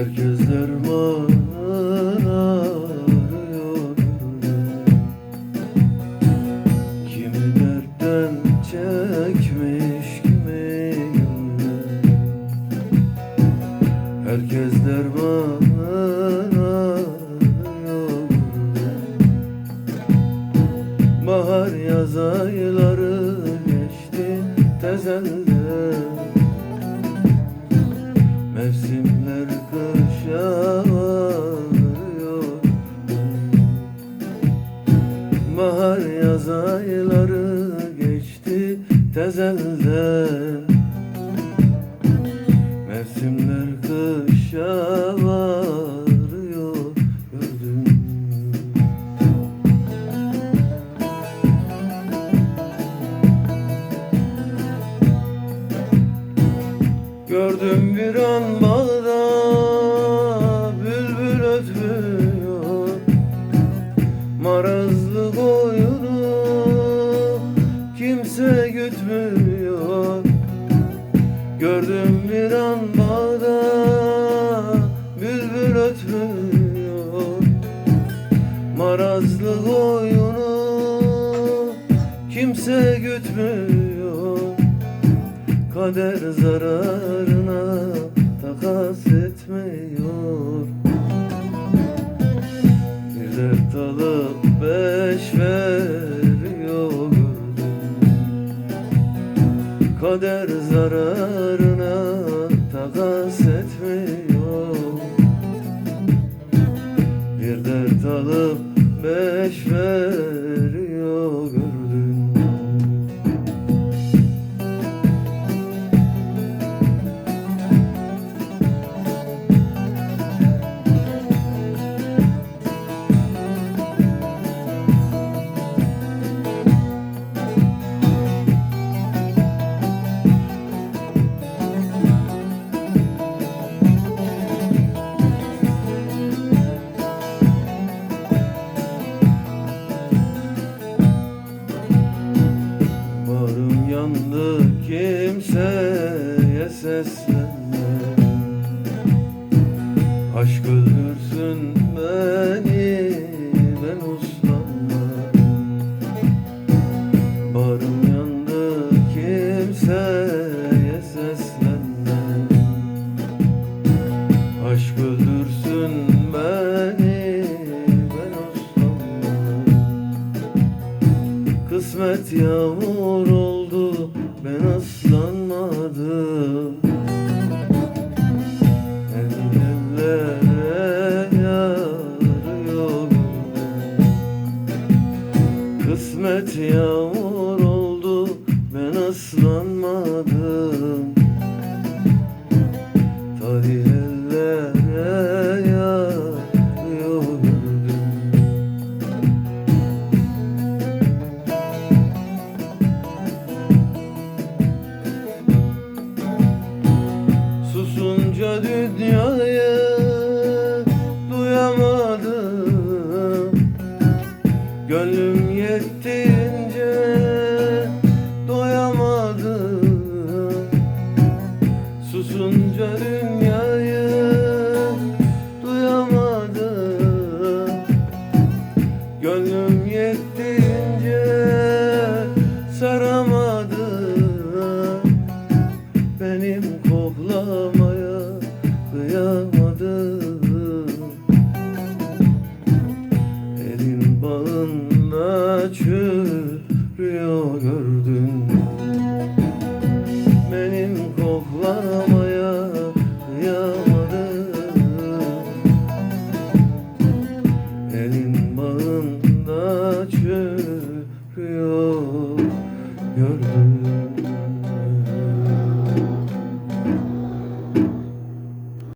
Herkes derman arıyor Kimi dertten çekmiş kimi Herkes derman arıyor Bahar yaz ayları Mevsimler kışa varıyor gördün? Gördüm bir an bağda bülbül ötmüyor Gördüm bir an bağda bülbül ötmüyor Marazlı koyunu kimse gütmüyor. Kader zararına takas etmiyor. Bir dert alıp beş veriyor. Kader zararına dert Aşk öldürsün beni ben uslanma. Barım yandı kimseye seslenme. Aşk öldürsün beni ben uslanma. Kısmet yağmur oldu ben ıslanmadım Kısmet yağmur Gönlüm yettiğince doyamadım. Susunca dünyayı duyamadım. Gönlüm yettiğince saramadım. Benim koklamaya kıyamadım çürüyor gördün